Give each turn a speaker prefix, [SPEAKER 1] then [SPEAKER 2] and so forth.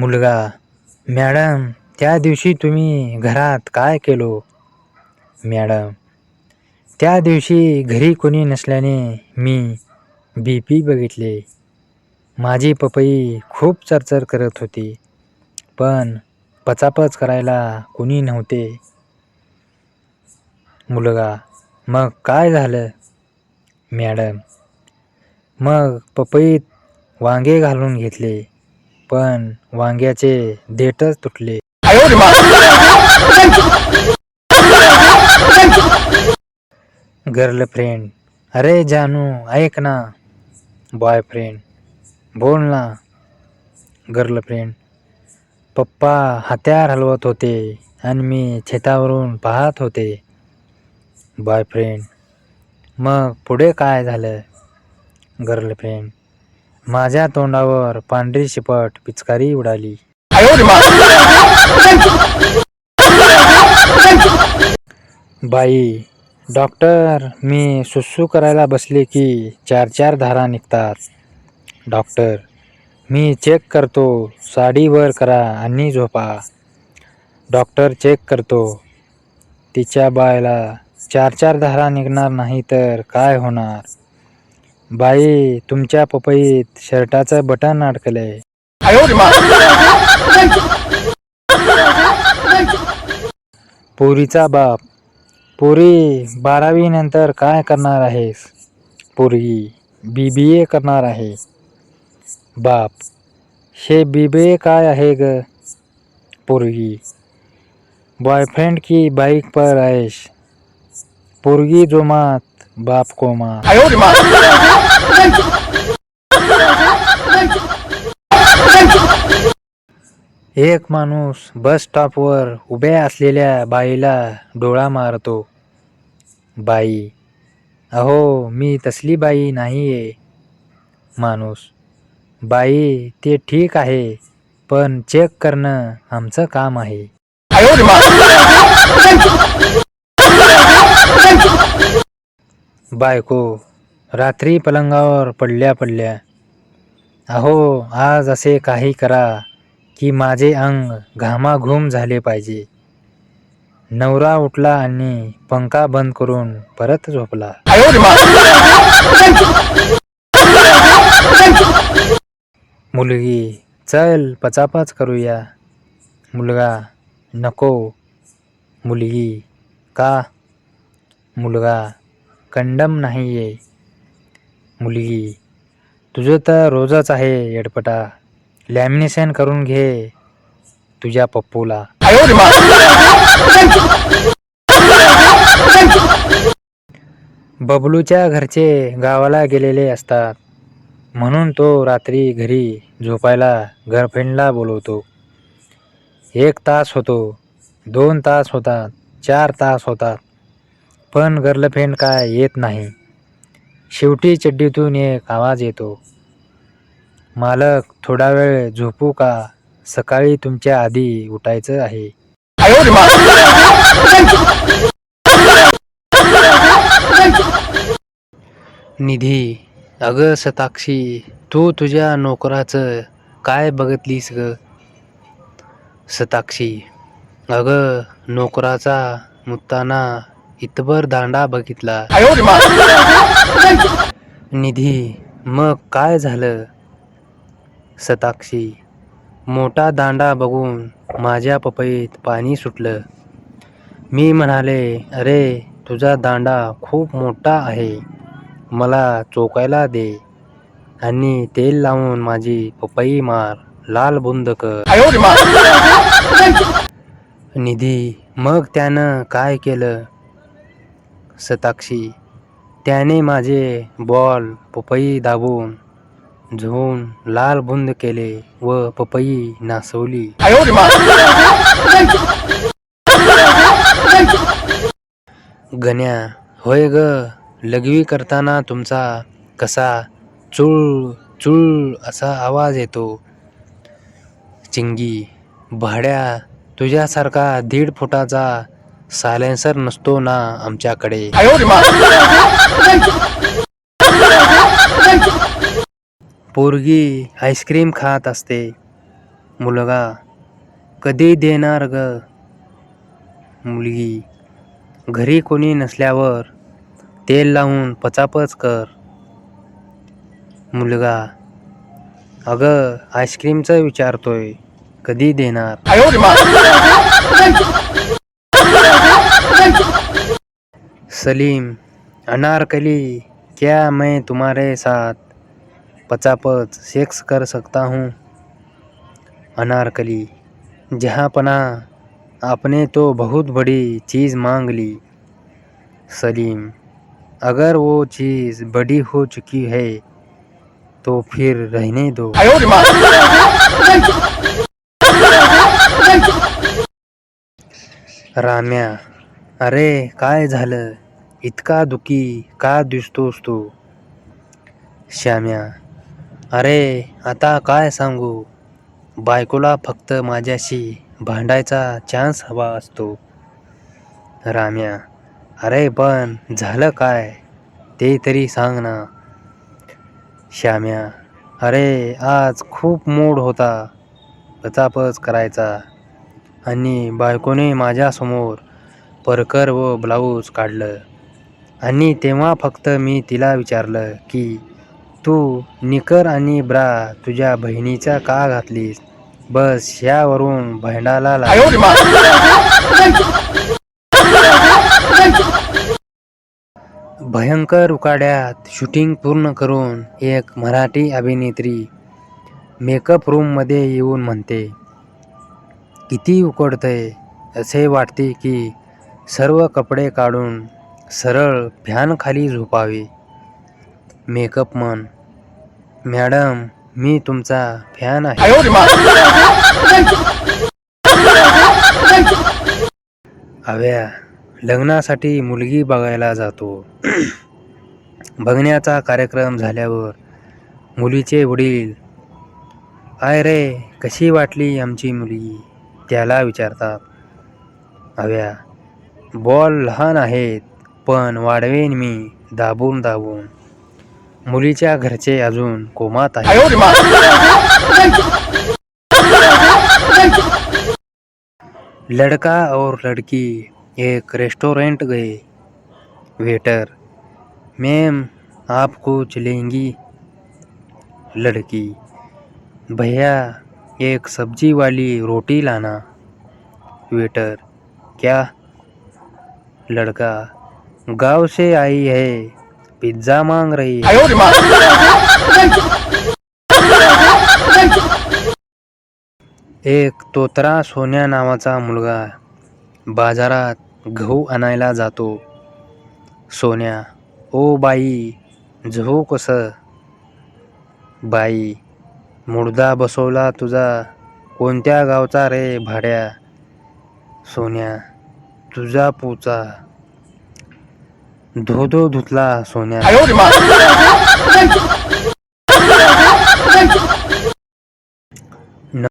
[SPEAKER 1] मुलगा मॅडम त्या दिवशी तुम्ही घरात काय केलो? मॅडम त्या दिवशी घरी कोणी नसल्याने मी बी पी बघितले. माझी पपई खूप चरचर करत होती पण पचापच करायला कोणी नव्हते. मुलगा मग काय झालं? मॅडम मग पपईत वांगे घालून घेतले. पण वांग्याचे देठच तुटले. गर्लफ्रेंड अरे जानू ऐक ना. बॉयफ्रेंड बोल ना. गर्लफ्रेंड पप्पा हत्यार हलवत होते आणि मी छेतावरून पाहत होते. बॉयफ्रेंड मग पुढे काय झालं? गर्लफ्रेंड माझ्या तोंडावर पांढरी शिपट पिचकारी उडाली. बाई डॉक्टर मी सुसू करायला बसले की चार चार धारा निघतात. डॉक्टर मी चेक करतो साडीवर करा आणि झोपा. डॉक्टर चेक करतो. तिच्या बायला चार चार धारा निघणार नाही तर काय होणार? बाई तुमच्या पपईत शर्टाचं बटन अडकलंय. पोरीचा बाप. पोरी बारावी नंतर काय करणार आहेस? पोरगी बी बी ए करणार आहे. बाप हे बी बी ए काय आहे ग? पोरगी. बॉयफ्रेंड की बाइक पर ऐश पोरगी जोमात बाप एक माणूस बस स्टॉपवर उभ्या असलेल्या बाईला डोळा मारतो. बाई अहो मी तसली बाई नाही आहे माणूस बाई ते ठीक आहे पण चेक करणं आमचं काम आहे. बायको रात्री पलंगावर पडल्या पडल्या अहो आज असे काही करा की माझे अंग घामाघूम झाले पाहिजे. नवरा उठला आणि पंखा बंद करून परत झोपला. मुलगी चल पचापच करूया. मुलगा नको. मुलगी का? मुलगा कंडम नाही आहे मुलगी तुझं तर रोजच आहे येडपटा. लॅमिनेशन करून घे तुझ्या पप्पूला. बबलूच्या घरचे गावाला गेलेले असतात. म्हणून तो रात्री घरी झोपायला गर्लफ्रेंडला बोलवतो. एक तास होतो. दोन तास होतात. चार तास होतात. पण गर्लफ्रेंड काय येत नाही. शेवटी चड्डीतून एक आवाज येतो. मालक थोडा वेळ झोपू का? सकाळी तुमच्या आधी उठायचं आहे. निधी अगं सताक्षी तू तुझ्या नोकराचं काय बघितलीस ग? सताक्षी अगं नोकराचा मुत्ताना इतभर दांडा बघितला. निधी मग काय झालं? सताक्षी मोठा दांडा बघून माझ्या पपईत पाणी सुटलं. मी म्हणाले अरे तुझा दांडा खूप मोठा आहे. मला चोकायला दे. आणि तेल लावून माझी पपई मार लाल बुंद कर. निधी मग त्यानं काय केलं? सताक्षी. त्याने माझे बॉल पपई दाबून झोन लाल बुंद केले व पपई नासवली. गण्या होय ग लघवी करताना तुमचा कसा चुळ चुळ असा आवाज येतो. चिंगी भाड्या तुझ्यासारखा दीड फुटाचा सायलेन्सर नसतो ना आमच्याकडे. पोरगी आईस्क्रीम खात असते. मुलगा कधी देणार ग? मुलगी घरी कोणी नसल्यावर तेल लावून पचापच कर. मुलगा अगं आईस्क्रीमचं विचारतोय कधी देणार? सलीम, अनारकली, क्या मैं तुम्हारे साथ पचापच सेक्स कर सकता हूँ? अनारकली, जहाँ पना आपने तो बहुत बड़ी चीज़ मांग ली। सलीम, अगर वो चीज़ बड़ी हो चुकी है तो फिर रहने दो। राम्या, अरे काय झालं? इतका दुखी का दिसतोस तू? श्याम्या अरे आता काय सांगू? बायकोला फक्त माझ्याशी भांडायचा चान्स हवा असतो. राम्या अरे पण झालं काय? ते तरी सांग ना. श्याम्या अरे आज खूप मूड होता. पचापच करायचा. आणि बायकोने माझ्यासमोर परकर व ब्लाऊज काढलं. आणि तेव्हा फक्त मी तिला विचारलं की तू निकर आणि ब्रा तुझ्या बहिणीचा का घातलीस? बस यावरून भांडायला लागली भयंकर उकाड्यात शूटिंग पूर्ण करून एक मराठी अभिनेत्री मेकअप रूममध्ये येऊन म्हणते किती उकडतंय असे वाटते की सर्व कपडे काढून सरळ फॅनखाली झोपावे. मेकअप मन. मॅडम मी तुमचा फॅन आहे. अव्या लग्नासाठी मुलगी बघायला जातो. बघण्याचा कार्यक्रम झाल्यावर मुलीचे वडील काय रे कशी वाटली आमची मुलगी? त्याला विचारतात. अव्या बॉल लहान आहेत पण वाढवेन मी दाबून दाबून. मुलीच्या घरचे अजून कोमात आहे लड़का और लड़की एक रेस्टोरेंट गए. वेटर मैम आप कुछ लेंगी? लड़की भैया एक सब्जी वाली रोटी लाना. वेटर क्या? लड़का गांव से आई है पिज्ज़ा मांग रही है। एक तोतरा सोन्या नावाचा मुलगा बाजारात गहू आणायला जातो. सोन्या ओ बाई गहू कसं? बाई मुडदा बसवला तुझा कोणत्या गावचा रे भाड्या? सोन्या तुझा पोचा धो धो धुतला सोन्या